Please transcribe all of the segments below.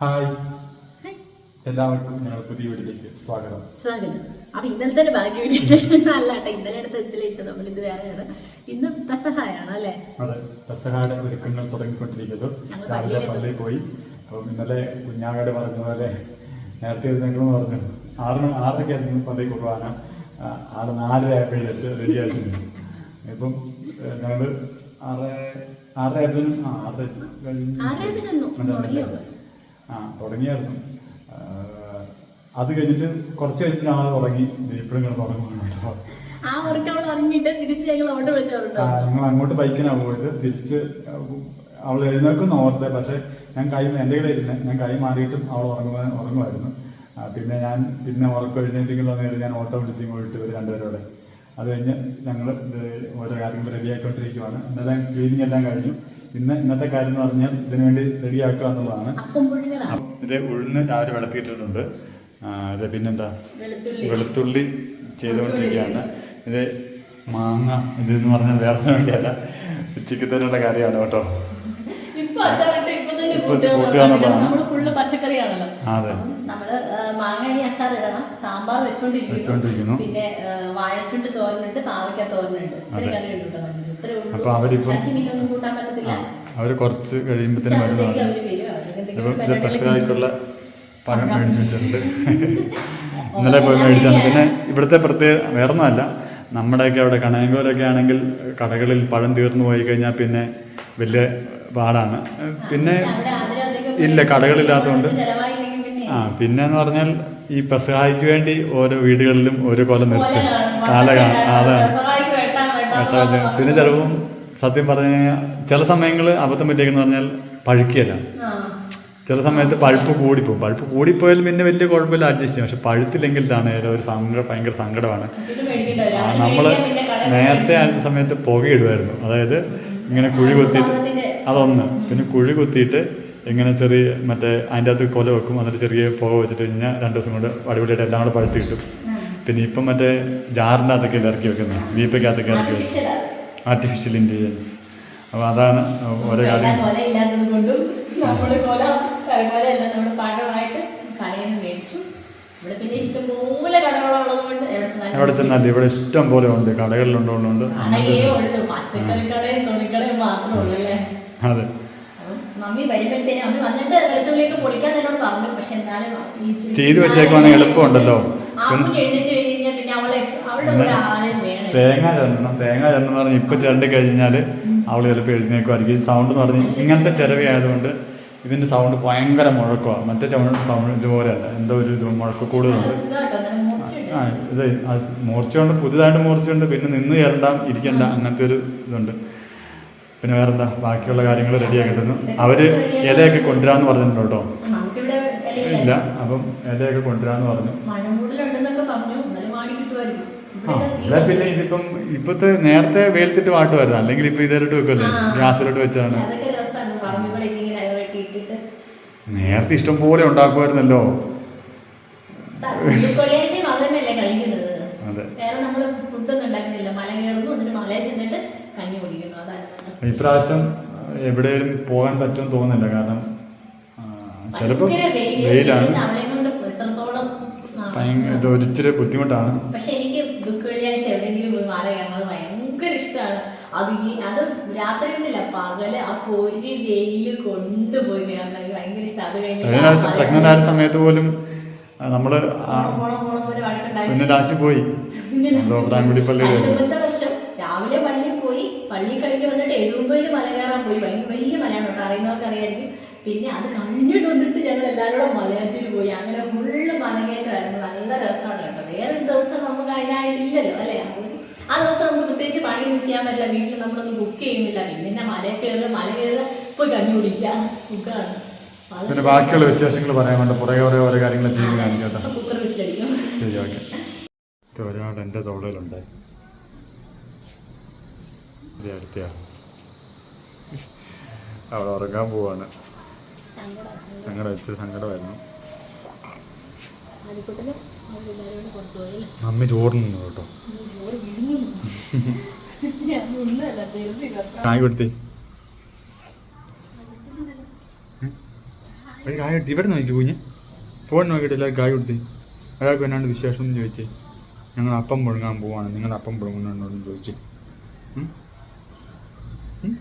Hi. എല്ലാവർക്കും ഞങ്ങളുടെ പുതിയ വീട്ടിലേക്ക് സ്വാഗതം. സ്വാഗതം. അപ്പൊ ഇന്നലത്തെ ബാക്കി വീട്ടിൽ അല്ല ഇന്നലെ എടുത്ത് ഇന്നലെ ഇട്ട് നമ്മൾ ഇത് വേറെയാണ്. ഇന്ന് പെസഹായാണ് അല്ലേ? അതെ. പെസഹായുടെ ഒരുക്കങ്ങൾ തുടങ്ങിക്കൊണ്ടിരിക്കുന്നു. ഞങ്ങൾ രാവിലെ പള്ളിയിൽ പോയി. അപ്പം ഇന്നലെ കുഞ്ഞാങ്ങാട് പറഞ്ഞ പോലെ നേരത്തെ ഇരുന്നെങ്കിലും പറഞ്ഞു. ആറ് ആറരയ്ക്ക് ആയിരുന്നു പള്ളി കുർബാന ആറ് നാലര ആയപ്പോഴത്തെ റെഡി ആയിട്ടുണ്ട്. ഇപ്പം ഞങ്ങൾ ആറ് ആറര ആയതിനും ആറ് ആറര കഴിഞ്ഞ് ആ തുടങ്ങിയായിരുന്നു. അത് കഴിഞ്ഞിട്ട് കുറച്ച് കഴിഞ്ഞിട്ട് ആൾ തുടങ്ങി ഇപ്പോഴും ഇങ്ങനെ തുടങ്ങുന്നു കേട്ടോ. ആ ഉറക്കം ഉറങ്ങിയിട്ട് തിരിച്ച് ഞങ്ങൾ അങ്ങോട്ട് ബൈക്കിനാണ് പോയത്. തിരിച്ച് അവൾ എഴുന്നേൽക്കുന്ന ഓർത്തെ പക്ഷെ ഞാൻ കൈ എന്റെ കയ്യിലിരുന്നെ ഞാൻ കൈ മാറിയിട്ടും അവൾ ഉറങ്ങുവാൻ ഉറങ്ങുമായിരുന്നു. പിന്നെ ഞാൻ പിന്നെ ഉറക്കം എഴുന്നേറ്റെങ്കിലും നേരം ഞാൻ ഓട്ടോ വിളിച്ച് പോയിട്ട് ഒരു രണ്ടുപേരോടെ. അത് കഴിഞ്ഞ് ഞങ്ങൾ ഓരോ കാര്യങ്ങൾ റെഡി ആയിക്കൊണ്ടിരിക്കുവാണ്. എന്തായാലും ക്ലീനിങ് എല്ലാം കഴിഞ്ഞു. ഇന്ന് ഇന്നത്തെ കാര്യം എന്ന് പറഞ്ഞാൽ ഇതിനു വേണ്ടി റെഡിയാക്കുക എന്നുള്ളതാണ്. ഇത് ഉഴുന്ന് രാവിലെ വെളുത്തിയിട്ടിട്ടുണ്ട് അത് ഇത് പിന്നെന്താ? വെളുത്തുള്ളി. ചെയ്തുകൊണ്ടിരിക്കുകയാണ്. ഇത് മാങ്ങ ഇത് എന്ന് പറഞ്ഞാൽ വേറെ വേണ്ടിയല്ല. ഉച്ചയ്ക്ക് തന്നെയുള്ള കാര്യമാണ് കേട്ടോ. ഇപ്പൊ കൂട്ടുക എന്നുള്ളതാണ്. അതെ. ഇനി അച്ചാർ ഇടണം. സാമ്പാർ വെച്ചോണ്ടിരിക്കുന്നു. പിന്നെ വാഴച്ചുണ്ട് തോരനുണ്ട് പാവയ്ക്ക തോരനുണ്ട്. ഇത്ര അതെ. കറിയുണ്ട് കേട്ടോ ഉള്ളൂ. അപ്പൊ അവരിപ്പം- ഇറച്ചി മീനൊന്നും കൂട്ടാൻ പറ്റത്തില്ല. കുറച്ച് കഴിയുമ്പോഴത്തേനും വരുന്നതാണ്. അവർ പരിപാടികളൊക്കെ പെസകായ്ക്കുള്ള പഴം മേടിച്ചു വെച്ചിട്ടുണ്ട്. ഇന്നലെ പോയി മേടിച്ചാണ്. പിന്നെ ഇവിടുത്തെ പ്രത്യേക വേറൊന്നുമല്ല. നമ്മുടെയൊക്കെ അവിടെ കണയങ്കോലൊക്കെ ആണെങ്കിൽ കടകളിൽ പഴം തീർന്നു പോയി കഴിഞ്ഞാൽ പിന്നെ വലിയ പാടാണ്. പിന്നെ ഇല്ല കടകളില്ലാത്തതുകൊണ്ട്. ആ പിന്നെ എന്ന് പറഞ്ഞാൽ ഈ പെസഹായിക്ക് വേണ്ടി ഓരോ വീടുകളിലും ഓരോ കൊല നിർത്തും. കാലകാലം അതാണ്. പിന്നെ ചിലപ്പം സത്യം പറഞ്ഞു കഴിഞ്ഞാൽ ചില സമയങ്ങളിൽ അബദ്ധം പറ്റിയെന്ന് പറഞ്ഞാൽ പഴുക്കിയല്ല. ചില സമയത്ത് പഴുപ്പ് കൂടിപ്പോകും. പഴുപ്പ് കൂടിപ്പോയാലും പിന്നെ വലിയ കുഴപ്പമില്ല അഡ്ജസ്റ്റ് ചെയ്യും. പക്ഷെ പഴുത്തില്ലെങ്കിൽ തന്നെ ഒരു സങ്കടം ഭയങ്കര സങ്കടമാണ്. നമ്മൾ നേരത്തെ. ആ, സമയത്ത് പുകയിടുമായിരുന്നു അതായത് ഇങ്ങനെ കുഴി കുത്തിയിട്ട് അതൊന്ന് പിന്നെ കുഴി കുത്തിയിട്ട് ഇങ്ങനെ ചെറിയ മറ്റേ അതിന്റെ അകത്ത് കൊല വെക്കും. എന്നിട്ട് ചെറിയ പുക വെച്ചിട്ട് കഴിഞ്ഞാൽ രണ്ട് ദിവസം കൊണ്ട് അടിപൊളിയായിട്ട് എല്ലാം കൂടെ പഴുത്ത് കിട്ടും. പിന്നെ ഇപ്പം മറ്റേ ജാറിന്റെ അകത്തൊക്കെ ഇറക്കി വെക്കുന്നത് വീപ്പയ്ക്കകത്തൊക്കെ ഇറക്കി വെച്ചു. ആർട്ടിഫിഷ്യൽ ഇന്റലിജൻസ് അപ്പോൾ അതാണ് ഓരോ കാര്യം. എവിടെ ചെന്നാലും ഇവിടെ ഇഷ്ടം പോലെ ഉണ്ട്. കടകളിലുണ്ടോണ്ടുണ്ട് അതെ. മമ്മി വരുമ്പോഴത്തേനും അമ്മി വന്നിട്ട് വെളുത്തുള്ളിലേക്ക് പൊളിക്കാൻ എന്നോട് പറഞ്ഞു. പക്ഷെ എന്നാലും ചെയ്തു വെച്ചേക്കുവാണെങ്കിൽ എളുപ്പമുണ്ടല്ലോ. തേങ്ങ ചെരണം തേങ്ങ ചെരണം പറഞ്ഞ് ഇപ്പൊ ചിരണ്ടി കഴിഞ്ഞാൽ അവൾ ചിലപ്പോൾ എഴുന്നേക്കുമായിരിക്കും ഈ സൗണ്ട് എന്ന് പറഞ്ഞ് ഇങ്ങനത്തെ ആയതുകൊണ്ട് ഇതിന്റെ സൗണ്ട് ഭയങ്കര മുഴക്കമാണ് മറ്റേ ചവണ സൗണ്ട് ഇതുപോലെയല്ല. എന്തോ ഒരു ഇത് മുഴക്ക കൂടുതലുണ്ട്. ആ ഇത് മൂർച്ചയുണ്ട്. പുതുതായിട്ട് മൂർച്ചയുണ്ട്. പിന്നെ നിന്ന് ചേരണ്ട ഇരിക്കണ്ട അങ്ങനത്തെ ഒരു ഇതുണ്ട്. പിന്നെ വേറെന്താ? ബാക്കിയുള്ള കാര്യങ്ങൾ റെഡിയാക്കിട്ടുന്നു അവർ ഇലയൊക്കെ കൊണ്ടുവരാന്ന് പറഞ്ഞിട്ടുണ്ട് കേട്ടോ. ഇല്ല അപ്പം ഇലയൊക്കെ കൊണ്ടുവരാന്ന് പറഞ്ഞു. ആ അല്ല പിന്നെ ഇതിപ്പം ഇപ്പത്തെ നേരത്തെ വെയിലത്തിട്ട് വാട്ടുമായിരുന്നു. അല്ലെങ്കിൽ ഇപ്പൊ ഇതായിട്ട് വെക്കല്ലേ. ഗ്യാസിലോട്ട് വെച്ചാണ്. നേരത്തെ ഇഷ്ടം പോലെ ഉണ്ടാക്കുമായിരുന്നല്ലോ. അത് വേറെ നമ്മൾ ഫുഡൊന്നും ഉണ്ടാക്കുന്നില്ല. മല കയറുന്നു എന്നിട്ട് മലയിൽ ചെന്നിട്ട് ഇപ്രാവശ്യം എവിടെയും പോകാൻ പറ്റുമെന്ന് തോന്നുന്നില്ല. കാരണം ചിലപ്പോൾ. വെയിലാണ്. ഇതൊരിച്ചിരി ഭയങ്കര ഒരിച്ചിരി ബുദ്ധിമുട്ടാണ്. പക്ഷെ എനിക്ക് ദുഃഖ വെള്ളിയാഴ്ച എവിടെയെങ്കിലും പോയി മാല കയറുന്നത് ഭയങ്കര ഇഷ്ടമാണ്. അത് ഈ അത് രാത്രി ഒന്നുമില്ല പകൽ ആ പൊരി വെയിൽ കൊണ്ടുപോയി കയറുന്നത് ഭയങ്കര ഇഷ്ടം അത് കഴിഞ്ഞ് പ്രഗ്നന്റ് ആയ സമയത്ത് പോലും നമ്മൾ പിന്നെ രാശി പോയി. തോപ്രാൻകുടി പള്ളിയിൽ അതിന് മുമ്പത്തെ വർഷം രാവിലെ പള്ളിയിൽ പോയി പള്ളി കഴിഞ്ഞ് വന്നിട്ട് എഴുമ്പതിൽ മല കയറാൻ പോയി. ഭയങ്കര വലിയ മലയാണ് കേട്ടോ. അറിയുന്നവർക്ക് അറിയായിരിക്കും പിന്നെ അത് കണ്ടിട്ട് വന്നിട്ട് ഞങ്ങൾ എല്ലാവരും മലയാറ്റൂർ പോയി. അങ്ങനെ ഫുള്ള് മലകയറ്റമായിരുന്നു നല്ല രസമാണ് കേട്ടോ. വേറെ ദിവസം നമുക്ക് അതിനായിട്ടില്ലല്ലോ അല്ലേ? ആ ദിവസം നമുക്ക് പ്രത്യേകിച്ച് പണിയൊന്നും ചെയ്യാൻ പറ്റില്ല. വീട്ടിൽ നമ്മളൊന്നും ബുക്ക് ചെയ്യുന്നില്ല. പിന്നെ മല കയറുക മല കയറുക പോയി കഞ്ഞി കുടിക്കുക സുഖമാണ്. പിന്നെ ബാക്കിയുള്ള വിശേഷങ്ങൾ പറയാൻ വേണ്ട. പുറകെ ഓരോ ഓരോ കാര്യങ്ങൾ ചെയ്യുന്ന കാണിക്കാം കേട്ടോ. ഒരാൾ എന്റെ തൊള്ളയിലുണ്ട് അവിടെ ഉറങ്ങാൻ പോവാണ്. സങ്കടം ഇച്ചിരി സങ്കടമായിരുന്നു. മമ്മി ചോറിന് കേട്ടോ. കായ് കൊടുത്തി. ഒരു കായ ഇവിടെ നോക്കി കുഞ്ഞ്. ഫോൺ നോക്കിയിട്ട് എല്ലാവരും കായ കൊടുത്തി. ഒരാൾക്ക് എന്നാണ്ട് വിശേഷം എന്ന് ചോദിച്ചേ. ഞങ്ങൾ അപ്പം പുഴുങ്ങാൻ പോവാണ്. നിങ്ങൾ അപ്പം പുഴുങ്ങുന്നുണ്ടോ എന്ന് ചോദിച്ചു ഉം? ഉം?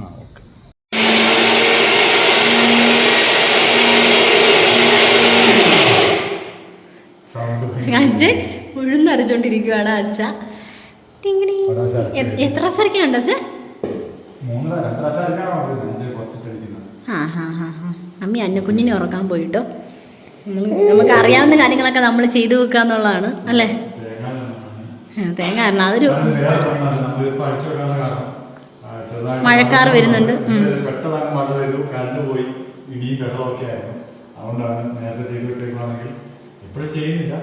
ആ ഓക്കെ അച്ഛ. ഉഴുന്നരച്ചോണ്ടിരിക്കുവാണ് അച്ഛ? എത്ര അരയ്ക്കുണ്ട് അച്ഛ അമ്മി അന്നക്കുഞ്ഞിനെ ഉറക്കാൻ പോയിട്ടോ. നമുക്ക് അറിയാവുന്ന കാര്യങ്ങളൊക്കെ നമ്മൾ ചെയ്തു വെക്കുക എന്നുള്ളതാണ് അല്ലേ? തേങ്ങ കാരണം അതൊരു മഴക്കാർ വരുന്നുണ്ട്. ഇടിയും ബഹളമൊക്കെ ആയിരുന്നു. അതുകൊണ്ടാണ് നേരത്തെ ചെയ്തു വെച്ചേക്കുവാണെങ്കിൽ. ഇപ്പോഴും ചെയ്യുന്നില്ല.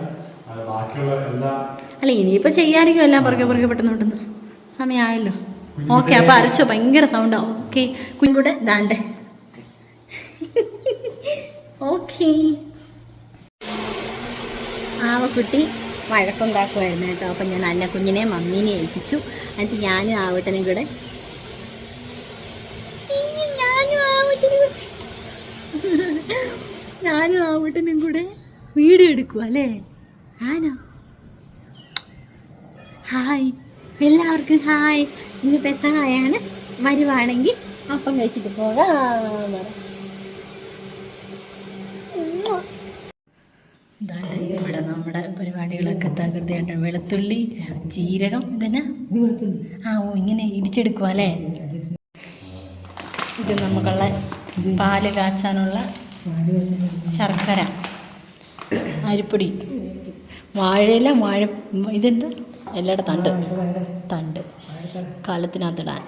അല്ല ഇനിയിപ്പോൾ ചെയ്യാനിരിക്കും എല്ലാം പുറകെ പുറകെ പെട്ടെന്ന് പെട്ടെന്ന്. സമയമായല്ലോ ഓക്കെ അപ്പോൾ അരച്ചോ ഭയങ്കര സൗണ്ടാവും ഓക്കെ കുഞ്ഞുകൂടെ ദാണ്ടേ. ഓക്കെ. കുട്ടി വഴക്കുണ്ടാക്കുമായിരുന്നു കേട്ടോ. അപ്പം ഞാൻ അന്ന കുഞ്ഞിനെ മമ്മീനെ ഏൽപ്പിച്ചു. എന്നിട്ട് ഞാനും ആവട്ടനും കൂടെ ഞാനും ആവട്ടനും കൂടെ ഞാനും ആവട്ടനും കൂടെ വീഡിയോ എടുക്കുക അല്ലേ? ആനോ? ഹായ്. എല്ലാവർക്കും ഹായ്. ഇന്ന് പെസഹായാണ്. വരുവാണെങ്കിൽ അപ്പം കഴിച്ചിട്ട് പോകാം. ഇതാണ് ഇവിടെ നമ്മുടെ പരിപാടികളൊക്കെ തകർത്തിയാണ് വെളുത്തുള്ളി ജീരകം ഇതന്നെ? ആ ഓ ഇങ്ങനെ ഇടിച്ചെടുക്കുക അല്ലേ? ഇത് നമുക്കുള്ള പാൽ കാച്ചാനുള്ള ശർക്കര അരിപ്പൊടി. വാഴയില വാഴ ഇതെന്ത്? എല്ലായുടെ തണ്ട്. തണ്ട്. കാലത്തിനകത്തിടാൻ.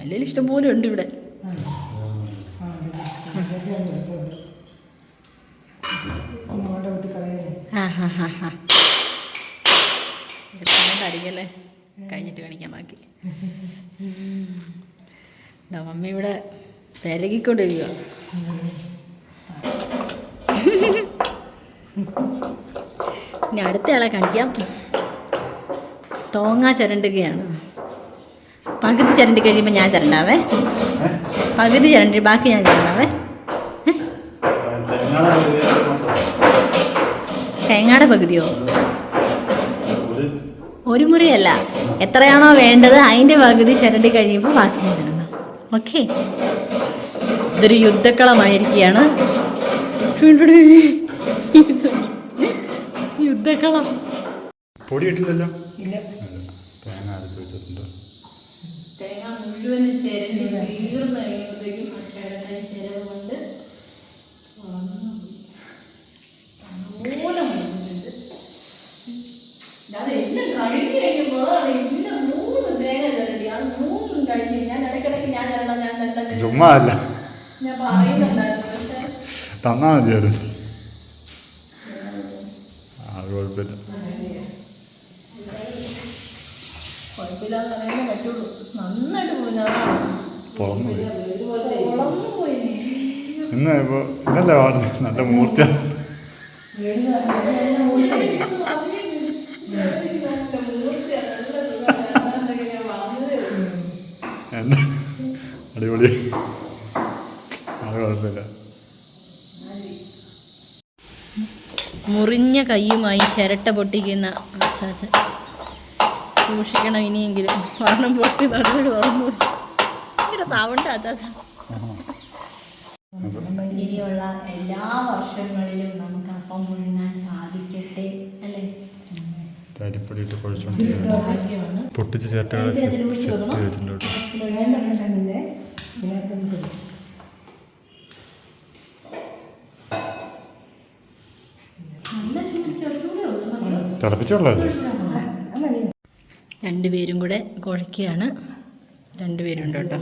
അല്ലെങ്കിൽ ഇഷ്ടംപോലെ ഉണ്ട് ഇവിടെ. അടിക്കല്ലേ കഴിഞ്ഞിട്ട് കാണിക്കാൻ ബാക്കി. അമ്മ മമ്മി ഇവിടെ വിലകിക്കൊണ്ടിരിക്കുക ഇനി അടുത്തയാളെ കാണിക്കാം. തോങ്ങ ചരണ്ടുകയാണ്. പകുതി ചരണ്ടി കഴിയുമ്പോൾ ഞാൻ ചരണ്ടാവേ. പകുതി ചരണ്ടി ബാക്കി ഞാൻ ചരണ്ടാവേ. തേങ്ങയുടെ പകുതിയോ? ഒരു മുറിയല്ല. എത്രയാണോ വേണ്ടത് അതിന്റെ പകുതി ചരണ്ടി കഴിയുമ്പോൾ ബാക്കി ഞാൻ ചിരണ്ടാം. ഓക്കെ. ഇതൊരു യുദ്ധക്കളമായിരിക്കുകയാണ്. യുദ്ധക്കളം. പൊടി ഇട്ടില്ലല്ലോ ഇല്ല. തേങ്ങ അരച്ച് വെച്ചിട്ടുണ്ട്. തേങ്ങ മുഴുവനും ചേരണ്ടി തീർന്നു കഴിയുമ്പോഴത്തേക്കും ആ ചേട്ടന്റെ ചിരവ് കൊണ്ട് അതെല്ലാം കഴിഞ്ഞ് കഴിയുമ്പോൾ ഇന്ന് മൂന്ന് തേങ്ങ ചിരണ്ടി അത് മൂന്നും കഴിഞ്ഞ് ഞാൻ ഇടയ്ക്കിടയ്ക്ക് ഞാൻ ചുമ്മാ അല്ല. തന്നാ മതിയായിരുന്നു. അത് കുഴപ്പമില്ല. പോയി ഇന്ന് ഇപ്പോൾ ഇന്നല്ലേ പാടുന്നത് നല്ല മൂർത്തി അടിപൊളി. അത് കുഴപ്പമില്ല. മുറിഞ്ഞ കൈയുമായി ചിരട്ട പൊട്ടിക്കുന്ന അച്ചാച്ചൻ. സൂക്ഷിക്കണം ഇനിയെങ്കിലും. വർണം പൊട്ടി നടുവിൽ വളർന്നു ഭയങ്കര സൗണ്ട് അച്ചാച്ച ഇനിയുള്ള എല്ലാ വർഷങ്ങളിലും നമുക്ക് അപ്പം മുഴുങ്ങാൻ സാധിക്കട്ടെ അല്ലേ? പൊട്ടിച്ച് ചേർത്ത്. വെച്ചിട്ടുണ്ട്. മതിയോ? തിളപ്പിച്ചുള്ളതല്ലേ രണ്ടുപേരും കൂടെ കുഴയ്ക്കുകയാണ് രണ്ടുപേരും ഉണ്ട് കേട്ടോ.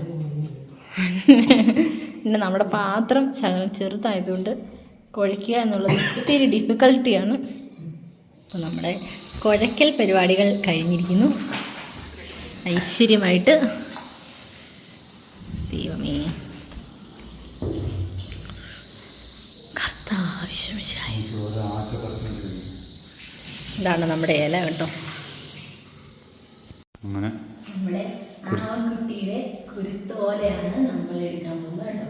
പിന്നെ നമ്മുടെ പാത്രം ശകലം ചെറുതായതുകൊണ്ട് കുഴയ്ക്കുക എന്നുള്ളത് ഒത്തിരി ഡിഫിക്കൽട്ടിയാണ് അപ്പോൾ നമ്മുടെ കുഴക്കൽ പരിപാടികൾ കഴിഞ്ഞിരിക്കുന്നു. ഐശ്വര്യമായിട്ട്. ദൈവമേ. കർത്താവിശ്വമിശായി ഇതാണ് നമ്മുടെ ഇല കേട്ടോ. അങ്ങനെ നമ്മുടെ ആ കുട്ടിയുടെ കുരുത്തോലെയാണ് നമ്മൾ എടുക്കാൻ പോകുന്നത് കേട്ടോ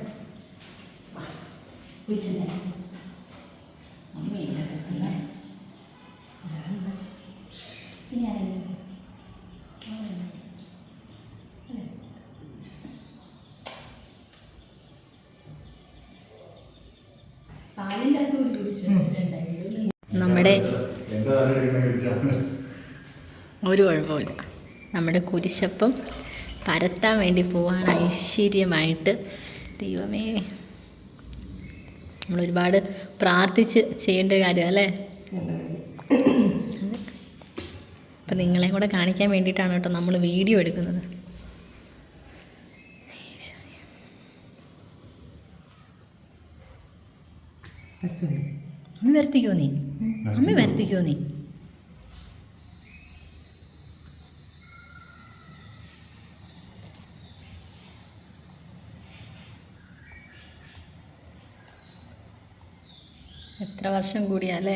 വാ, കുരിശല്ലേ? അമ്മയില്ല കുരിശല്ലേ? പിന്നെ ആരെങ്കിലും? അല്ലേ? പാലിന്റെ അടുത്ത് ഒരു കുരിശ് ഉണ്ടായിരുന്നു. നമ്മുടെ എന്താ പറയുക ഒരു കുഴപ്പമില്ല നമ്മുടെ കുരിശപ്പം പരത്താൻ വേണ്ടി പോവാണ് ഐശ്വര്യമായിട്ട്. ദൈവമേ. നമ്മൾ ഒരുപാട് പ്രാർത്ഥിച്ച് ചെയ്യേണ്ട കാര്യം അല്ലേ? അപ്പം നിങ്ങളെ കൂടെ കാണിക്കാൻ വേണ്ടിയിട്ടാണ് കേട്ടോ നമ്മൾ വീഡിയോ എടുക്കുന്നത്. അമ്മ വരത്തിക്കോ നീ? അമ്മ വരത്തിക്കോ നീ? എത്ര വർഷം കൂടിയാ അല്ലേ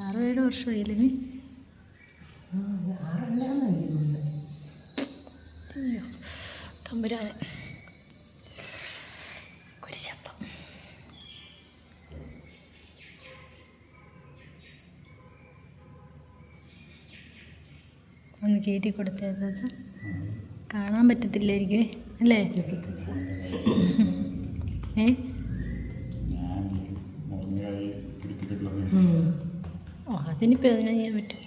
ആറോ ഏഴ് വർഷമായില്ലേ തമ്പുരാനെ. കുരിശപ്പം ഒന്ന് കയറ്റി കൊടുത്തേ ചാച്ച പറ്റത്തില്ലായിരിക്കും അല്ലേ? ഏ? ഓ അതിനിപ്പോൾ അതിനെ ചെയ്യാൻ പറ്റും?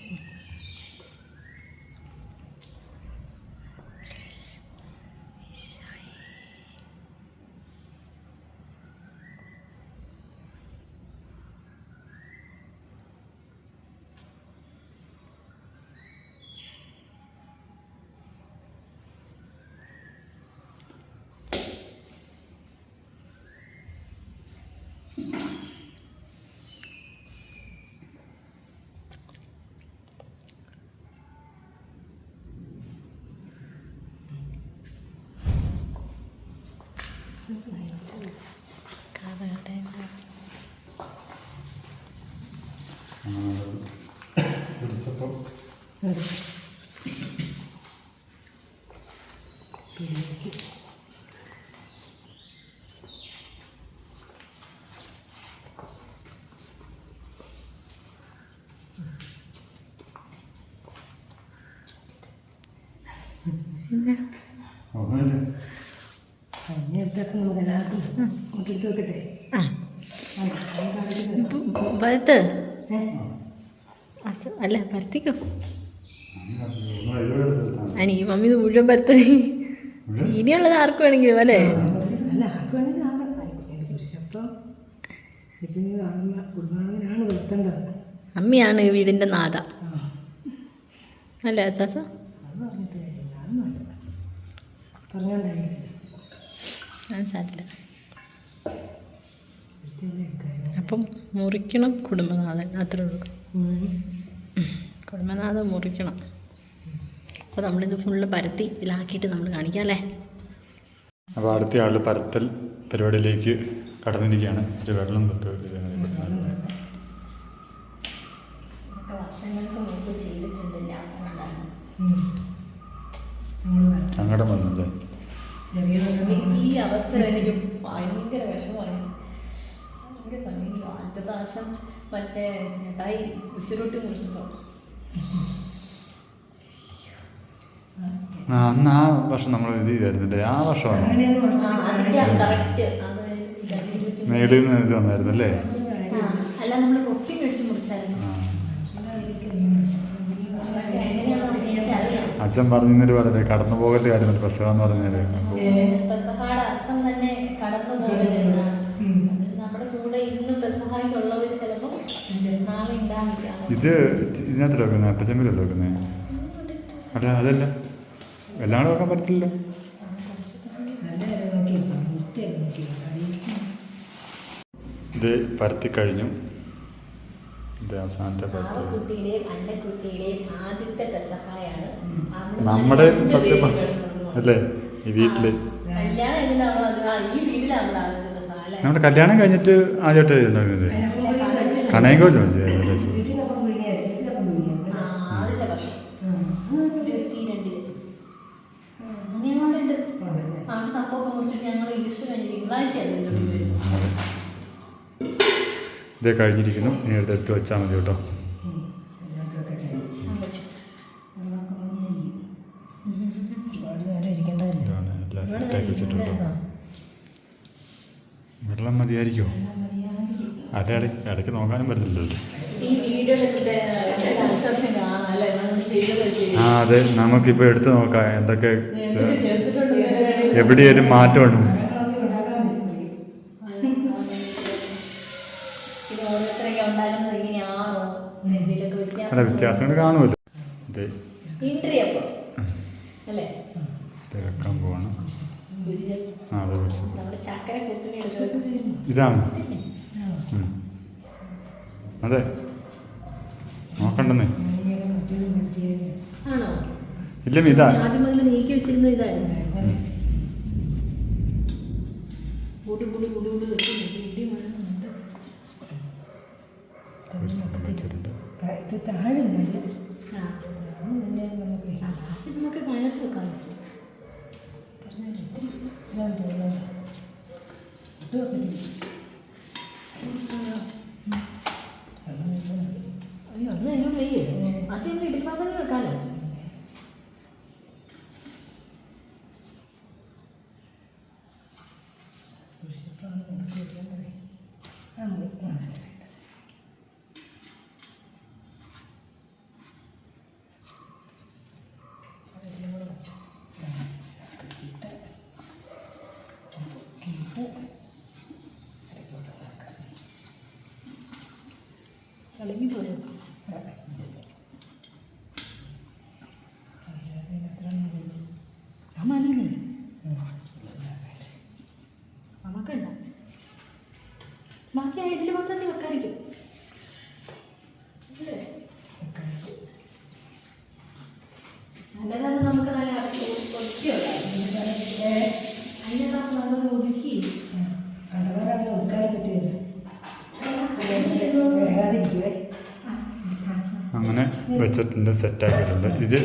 കുരിശപ്പം പിന്നെ? എടുത്തൊക്കെ നമുക്ക് എല്ലാവർക്കും മുട്ടെടുത്ത് വെക്കട്ടെ? ആ. ആ, അത് കാണിക്കുന്നത്. പരത്ത് ഏ? അച്ഛ അല്ല പരത്തിക്കോ. അനി ഈ മമ്മി ഇത് മുഴുവൻ പരത്ത. ഇനിയുള്ളത് ആർക്ക് വേണമെങ്കിലും അല്ലേ? അല്ല ആർക്ക് വേണമെങ്കിലും അമ്മയാണ് വീടിന്റെ വീടിന്റെ നാഥ അല്ല സാരില്ല. എടുക്കായിരുന്നു. അപ്പം മുറിക്കണം കുടുംബനാഥൻ അത്രേ ഉള്ളൂ. കുടുംബനാഥൻ മുറിക്കണം. അപ്പോൾ നമ്മളിത് ഫുള്ള് പരത്തി ഇതിലാക്കിയിട്ട് നമ്മൾ കാണിക്കാം അല്ലേ? അപ്പോൾ അടുത്ത ആൾ പരത്തൽ പരിപാടിയിലേക്ക് കടന്നിരിക്കുകയാണ്. ഇച്ചിരി വെള്ളം തൊട്ട്. സങ്കടം വന്നല്ലേ ഈ അവസരം എനിക്ക് ഭയങ്കര വിഷമമായി. ഭയങ്കര ഭംഗി. ആദ്യത്തെ പ്രാവശ്യം മറ്റേ ചേട്ടായി ഉശുരുട്ടി മുറിച്ചപ്പോൾ ആ അന്ന് ആ വർഷം നമ്മൾ ഇത് ചെയ്തായിരുന്നില്ലേ ആ വർഷമാണ്. മേളിൽ നിന്ന് ഇത് വന്നായിരുന്നല്ലേ അല്ലേ? നമ്മൾ റൊട്ടി മേടിച്ച് മുറിച്ചായിരുന്നു അച്ഛൻ പറഞ്ഞൊരു പറഞ്ഞേ കടന്നു പോകൽ കാര്യം പ്രസവം എന്ന് പറഞ്ഞാൽ നമ്മുടെ കൂടെ ഇന്ന് പെസഹായ്ക്കുള്ളവർ ചിലപ്പോൾ നാളെ ഉണ്ടാവില്ല. ഇത് ഇതിനകത്തല്ലേ വെക്കുന്നത് അപ്പച്ചമ്പിലല്ലേ വെക്കുന്നത് അല്ല അതല്ല. എല്ലാം വെക്കാൻ പറ്റില്ലല്ലോ ഇത് പരത്തി കഴിഞ്ഞു. ഇത് അവസാനത്തെ നമ്മുടെ സത്യം. അല്ലേ? ഈ വീട്ടിൽ. നമ്മുടെ കല്യാണം കഴിഞ്ഞിട്ട് ആദ്യമായിട്ട് ഉണ്ടാക്കുന്നത്. കണയങ്കോലും ഇതേ കഴിഞ്ഞിരിക്കുന്നു. ഇനി എടുത്ത് എടുത്ത് വെച്ചാൽ മതി കേട്ടോ. വെള്ളം മതിയായിരിക്കോ അതെ ഇടയ്ക്ക് ഇടയ്ക്ക് നോക്കാനും പറ്റത്തില്ലല്ലോ. ആ അതെ. നമുക്കിപ്പോൾ എടുത്തു നോക്കാം. എന്തൊക്കെ എവിടെയൊരു മാറ്റമുണ്ട്. വ്യത്യാസങ്ങൾ കാണുമല്ലോ. ഇതാണ്. അതെ. നോക്കണ്ടെന്നേ. ഇല്ല ഇതാ. ഇതായിരുന്നു. ഇത് താഴുന്നത് ഇത് നമുക്ക് നനച്ച് വെക്കാൻ പറ്റും പറഞ്ഞാൽ ഇത്തിരി ഇതാന്ന് തോന്നുന്നത് ബാക്കി ആ ഇഡ്ഡലി പത്രത്തിൽ വെക്കാതിരിക്കും നല്ലതാണ് നമുക്ക് നല്ല അങ്ങനെ വെച്ചിട്ടുണ്ട് സെറ്റ് അങ്ങനെ ഇത്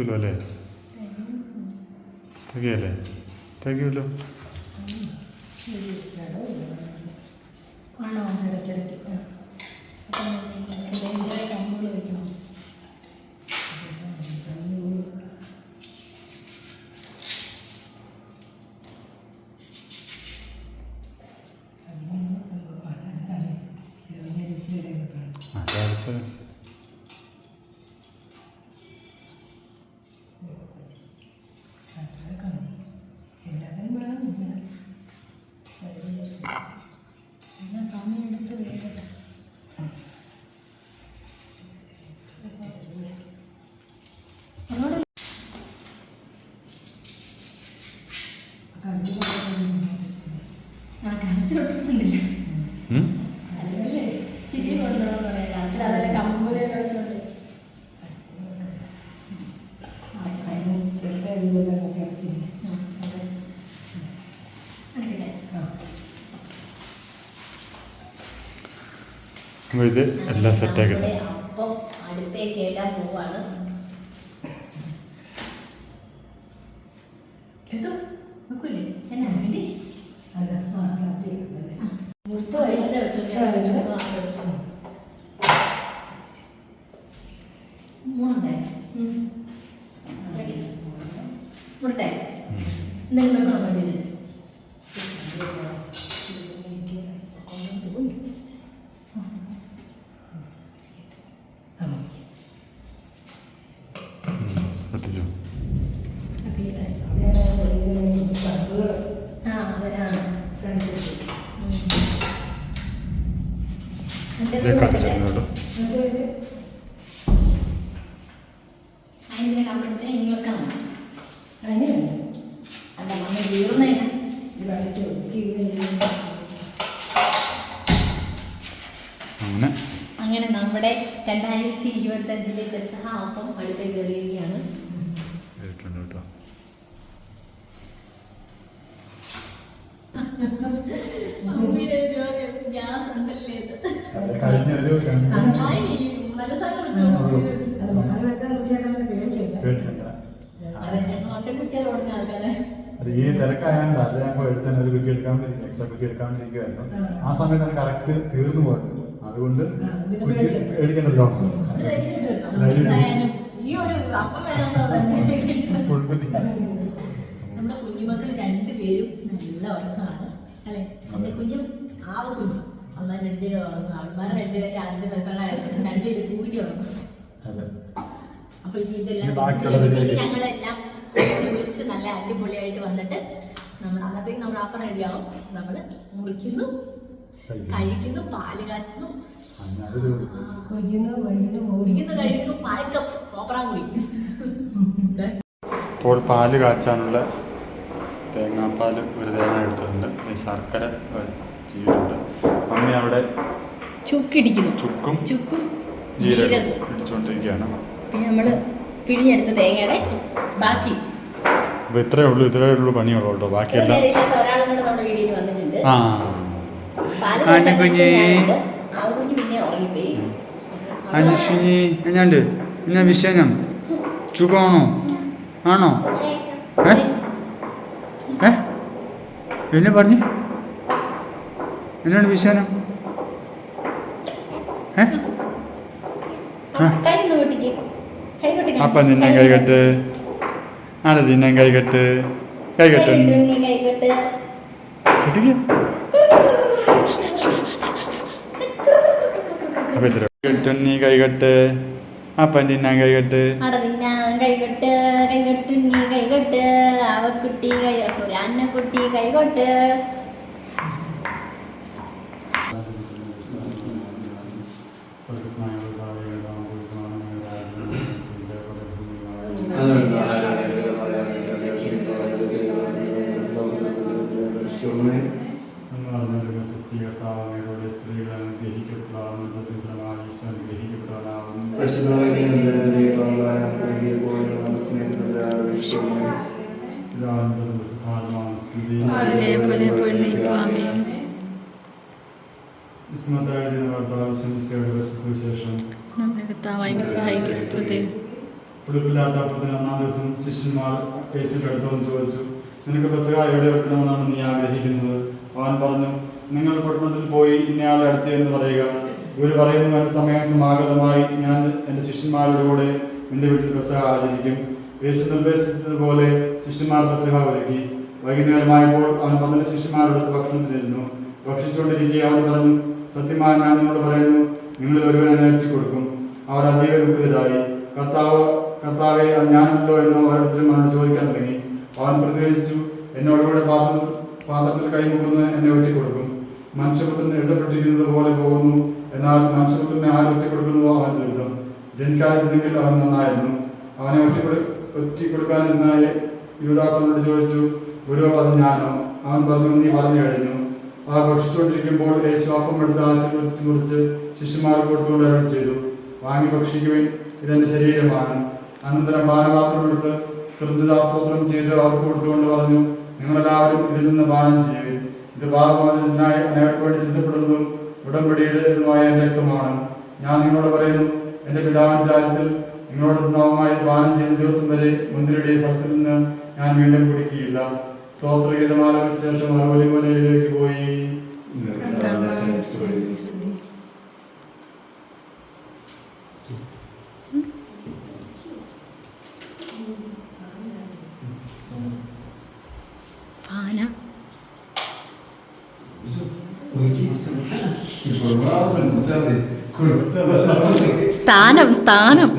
തികയ്ക്കുമല്ലോ അല്ലേ? തികയല്ലേ? തികയുമല്ലോ ഇടയ്ക്കിടയ്ക്ക്. എഴുതുന്ന ചേർച്ചിന് ഇത് എല്ലാം സെറ്റാക്കി അപ്പം അടുപ്പേക്ക് എല്ലാം പോവാണ് കത്തിച്ചിട്ടുണ്ട് അങ്ങനെ. നമ്മുടെ രണ്ടായിരത്തി ഇരുപത്തി അഞ്ചിലെ പെസഹ അപ്പം അടുത്ത് കയറിയിരിക്കുകയാണ്. ഗ്യാസ് ഉണ്ടല്ലേ അത് ഈ തിരക്കായോണ്ട് അത് ഞാൻ ഇപ്പോൾ ഒരു കുറ്റി എടുക്കാണ്ടിരിക്കും എക്സ്ട്രാ കുറ്റി എടുക്കാണ്ടിരിക്കുമായിരുന്നു ആ. സമയത്ത് തന്നെ കറക്റ്റ് തീർന്നു പോയിരുന്നു അതുകൊണ്ട് കുറ്റി നമ്മുടെ കുഞ്ഞുമക്കൾ രണ്ടുപേരും നല്ല ഉറക്കമാണ് അല്ലെ? എന്റെ കുഞ്ഞും ആവ കുഞ്ഞും അമ്മ രണ്ടുപേരും ഉറങ്ങും. അമ്മമാർ രണ്ടുപേരും അഞ്ച് ബസ്സുകളായിരുന്നു ഉറങ്ങും. അതെ. അപ്പൊ ഇനി ഇതെല്ലാം. ഞങ്ങളെല്ലാം വിളിച്ച് നല്ല അടിപൊളിയായിട്ട് വന്നിട്ട് നമ്മൾ അന്നത്തേക്ക് നമ്മൾ അപ്പം റെഡിയാവും നമ്മൾ മുറിക്കുന്നു കഴിക്കുന്നു. പാൽ കാച്ചുന്നു. കുഴിക്കുന്നു വഴിക്കുന്നു മുറിക്കുന്നു കഴിക്കുന്നു പാൽക്കപ്പ് കോപ്പറാൻ കുടി ഇപ്പോൾ പാൽ കാച്ചാനുള്ള തേങ്ങാപ്പാൽ ഒരു തേങ്ങ എടുത്തിട്ടുണ്ട്. ശർക്കര ചെയ്തിട്ടുണ്ട് മമ്മി അവിടെ ചുക്കിടിക്കുന്നു. ചുക്കും ചുക്കും ജീരകം ജീരകവും. ഇടിച്ചുകൊണ്ടിരിക്കുകയാണ്. പിന്നെ നമ്മൾ പിഴിഞ്ഞെടുത്ത തേങ്ങയുടെ ബാക്കി. അപ്പോൾ ഇത്രേ ഉള്ളൂ ഇത്രേ ഉള്ളൂ പണിയുള്ളൂ കേട്ടോ ബാക്കിയെല്ലാം ആ. പാൽ ആ, കാച്ചാൻ കുഞ്ഞേ. ഞാനുണ്ട്. ആ കുഞ്ഞ് പിന്നെ ഉറങ്ങിപ്പോയി. അനുഷിനി എന്നാണ്ട്? എന്നാ വിഷയം സുഖമാണോ? ആണോ? ഏ? ഏ? എന്നെ പറഞ്ഞു? എന്നാണ് വിഷയം അപ്പ നിന്നെ കൈകെട്ട്. ആരെ നിന്നെ കൈകെട്ട് കൈകെട്ട് കൈകെട്ട് കൈകട്ട് അപ്പം തിന്നാൻ കൈകെട്ട് കൈകെട്ട് കൈകെട്ട് നീ കൈകെട്ട് അവക്കുട്ടി കൈ സോറി അന്നക്കുട്ടി കൈകൊട്ട് ആമേൻ. ശേഷം നമ്മുടെ കർത്താവായ മിശിഹായിക്ക് സ്തുതി. പുളിപ്പില്ലാത്ത അപ്പത്തിന് ഒന്നാം ദിവസം ശിഷ്യന്മാർ യേശുവിന്റെ അടുത്ത് വന്ന് ചോദിച്ചു നിനക്ക് പെസക എവിടെ വെക്കണമെന്നാണ് നീ ആഗ്രഹിക്കുന്നത്? അവൻ പറഞ്ഞു നിങ്ങൾ കുടുംബത്തിൽ പോയി ഇന്നയാളെ അടുത്ത് എന്ന് പറയുക. ഗുരു പറയുന്നു എന്റെ സമയം സമാഗതമായി ഞാൻ എന്റെ ശിഷ്യന്മാരുടെ കൂടെ നിന്റെ വീട്ടിൽ പെസക ആചരിക്കും. യേശു നിർദ്ദേശിച്ചതുപോലെ ശിഷ്യന്മാർ പെസക ഒരുക്കി. വൈകുന്നേരമായപ്പോൾ അവൻ പന്ത്രണ്ട് ശിഷ്യന്മാരുടെ ഭക്ഷണത്തിനിരുന്നു ഭക്ഷിച്ചുകൊണ്ടിരിക്കെ അവൻ പറഞ്ഞു സത്യമായി ഞാൻ നിങ്ങളോട് പറയുന്നു നിങ്ങൾ ഒരുവൻ കൊടുക്കും അവർ അതീവ ദുഃഖിതരായി കർത്താവ് കർത്താവെ അത് ഞാനല്ലോ എന്ന് ഓരോരുത്തരും അവനോട് ചോദിക്കാൻ തുടങ്ങി. അവൻ പ്രതികരിച്ചു എന്നോടുകൂടെ പാത്രം പാത്രത്തിൽ കൈമുക്കുന്നു മനുഷ്യപുത്രൻ എഴുതപ്പെട്ടിരിക്കുന്നത് പോലെ പോകുന്നു. എന്നാൽ മനുഷ്യപുത്രനെ ആര് ഒറ്റപ്പെടുക്കുന്നതോ അവൻ ദുരിതം. ജനിക്കാതിരുന്നെങ്കിൽ അവൻ നന്നായിരുന്നു. അവനെ ഒറ്റപ്പെടു ഒറ്റപ്പെടുക്കാനിരുന്നായി യുവദാസനോട് ചോദിച്ചു ഗുരു അത് ഞാനോ? അവൻ പറഞ്ഞു നീ പറഞ്ഞു കഴിഞ്ഞു. ആ ഭക്ഷിച്ചുകൊണ്ടിരിക്കുമ്പോൾ യേശു അപ്പം എടുത്ത് ആശീർവദിച്ച് മുറിച്ച് ശിഷ്യന്മാർക്ക് കൊടുത്തുകൊണ്ട് അവർ ചെയ്തു. വാങ്ങി ഭക്ഷിക്കുവാൻ ഇതെന്റെ ശരീരമാണ്. അനന്തരം പാനപാത്രം എടുത്ത് തൃപ്തിദാസ്തോത്രം ചെയ്ത് അവർക്ക് കൊടുത്തുകൊണ്ട് പറഞ്ഞു നിങ്ങളെല്ലാവരും ഇതിൽ നിന്ന് പാനം ചെയ്യുവിൻ. ഇത് പാപമോചനത്തിനായി അനേകർക്ക് വേണ്ടി ചിന്തപ്പെടുന്നതും ഉടമ്പടിയുടേതുമായ എന്റെ രക്തമാണ് ഞാൻ നിങ്ങളോട് പറയുന്നു എന്റെ പിതാവിന്റെ രാജ്യത്തിൽ നിങ്ങളോട് നാമമായി പാനം ചെയ്യുന്ന ദിവസം വരെ മുന്തിരിയുടെ ഫലത്തിൽ നിന്ന് ഞാൻ വീണ്ടും കുടിക്കുകയില്ല. സ്തോത്രഗീതമാലയ്ക്ക് ശേഷം അറുപലിമലയിലേക്ക് പോയി. കർത്താവായ മിശിഹായിക്ക് സ്തുതി പാന സ്ഥാനം സ്ഥാനം.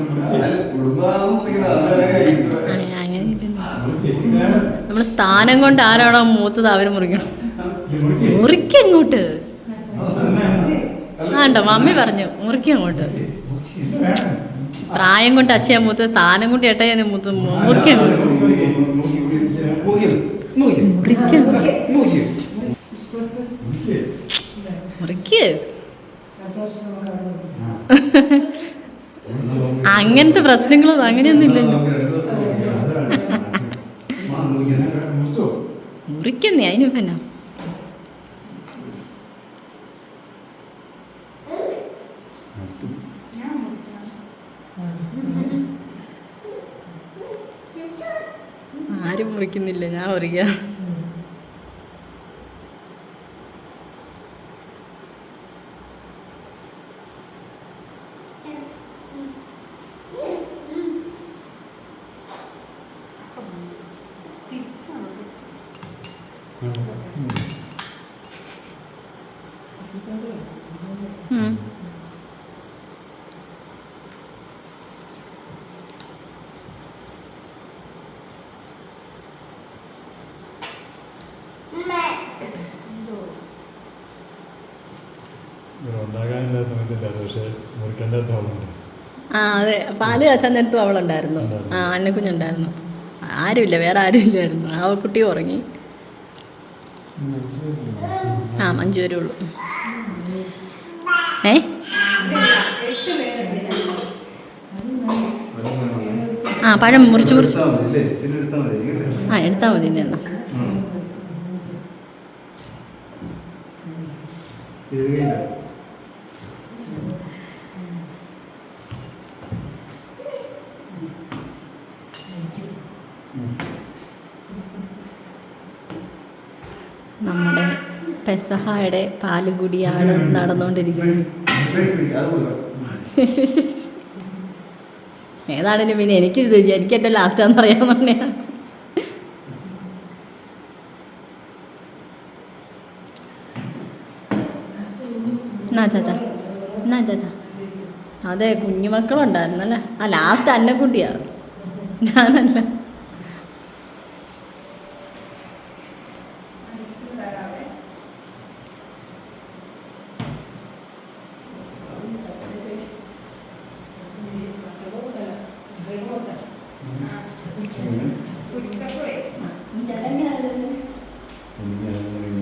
നമ്മൾ സ്ഥാനം കൊണ്ട് ആരാണോ മൂത്തത് അവർ മുറിക്കണം. മുറിക്കങ്ങോട്ട് ആണ്ടോ മമ്മി പറഞ്ഞു മുറിക്കങ്ങോട്ട് പ്രായം കൊണ്ട് അച്ഛയാ മൂത്ത് സ്ഥാനം കൊണ്ട് ഏട്ടയാ മൂത്ത് മുറിക്കങ്ങോട്ട് മുറിക്കണം മുറിക്ക് അങ്ങനത്തെ പ്രശ്നങ്ങളൊന്നും അങ്ങനെയൊന്നും ഇല്ലല്ലോ മുറിക്കുന്നേ അതിന് പിന്നെ ആരും മുറിക്കുന്നില്ല ഞാൻ മുറിക്കുക ഉം. ഇവിടെ ഉണ്ടാകാനുള്ള സമയത്തില്ല പക്ഷേ മുറിക്കേണ്ട തോന്നുന്നുണ്ട് ആ അതെ പാൽ കാച്ചാൻ അവളുണ്ടായിരുന്നു. ആ അന്നക്കുഞ്ഞുണ്ടായിരുന്നു. ആരുമില്ല വേറെ ആരും ഇല്ലായിരുന്നു ആ കുട്ടി ഉറങ്ങി. ആ അഞ്ചു പേരേ ഉള്ളൂ. ഏ? ആ പഴം മുറിച്ച് മുറിച്ച്. ആ എടുത്താൽ മതി എന്നാ. എന്നാ നമ്മുടെ പെസഹായുടെ പാലുകുടിയാണ് നടന്നുകൊണ്ടിരിക്കുന്നത്. ഏതാണെങ്കിലും പിന്നെ എനിക്ക് എനിക്ക് എന്റെ ലാസ്റ്റാന്ന് അറിയാമെന്നുണ്ടെ എന്നാ ചാച്ചാ? അതെ കുഞ്ഞുമക്കളുണ്ടായിരുന്നല്ലേ? ആ ലാസ്റ്റ് അന്നക്കുട്ടിയാ. ഞാനല്ല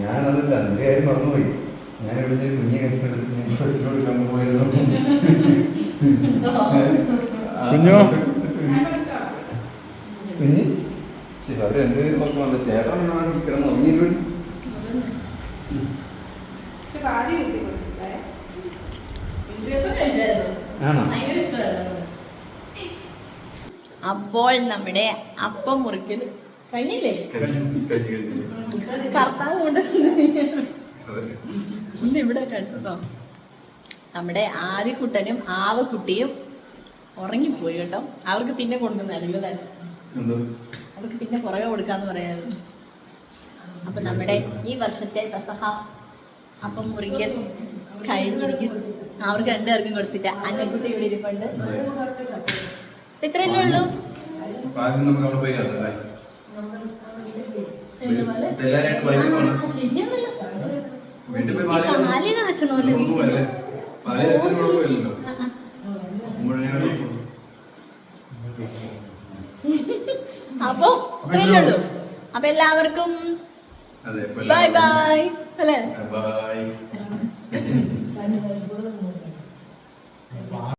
ഞാനതല്ല നിന്റെ കാര്യം മറന്നുപോയി ഞാൻ ഇവിടുന്ന് ഒരു കുഞ്ഞെ കഷ്ണെടുത്ത് ഞാൻ കൊച്ചിനോട് കൊണ്ടുപോയിരുന്നു കുഞ്ഞോ? കുഞ്ഞ് ശരി അവർ രണ്ടുപേരും നോക്കുന്നുണ്ട് ചേട്ടൻ കിടന്ന് ഉറങ്ങിയില്ല ആണോ അപ്പോൾ നമ്മുടെ അപ്പം മുറിക്കൽ കഴിഞ്ഞില്ലേ? കർത്താവ് കൊണ്ട് ഇവിടെ കേട്ടോ നമ്മുടെ ആദിക്കുട്ടനും ആവക്കുട്ടിയും ഉറങ്ങിപ്പോയി കേട്ടോ. അവർക്ക് പിന്നെ കൊണ്ടുവന്നായിരുന്നു അല്ലേ? അവർക്ക് പിന്നെ പുറകെ കൊടുക്കാന്ന് പറയാറ് അപ്പൊ നമ്മുടെ ഈ വർഷത്തെ പ്രസഹ അപ്പം മുറിക്കൽ കഴിഞ്ഞിരിക്കുന്നു. അവർക്ക് രണ്ടുപേർക്കും കൊടുത്തിട്ട് അഞ്ഞക്കുട്ടി ഇവിടെ ഇരിപ്പുണ്ട്. ഇത്രയല്ലേ ഉള്ളൂ? ആ, ശരിയാണല്ലോ. വീട്ടിൽ പോയി പാൽ കാച്ചണമല്ലോ? പാൽ കാച്ചത്തിന് കുഴപ്പമില്ലല്ലോ. അപ്പൊ ഇത്രയല്ലേ ഉള്ളൂ. അപ്പൊ എല്ലാവർക്കും ബൈ ബൈ. അല്ലേ? ബൈ.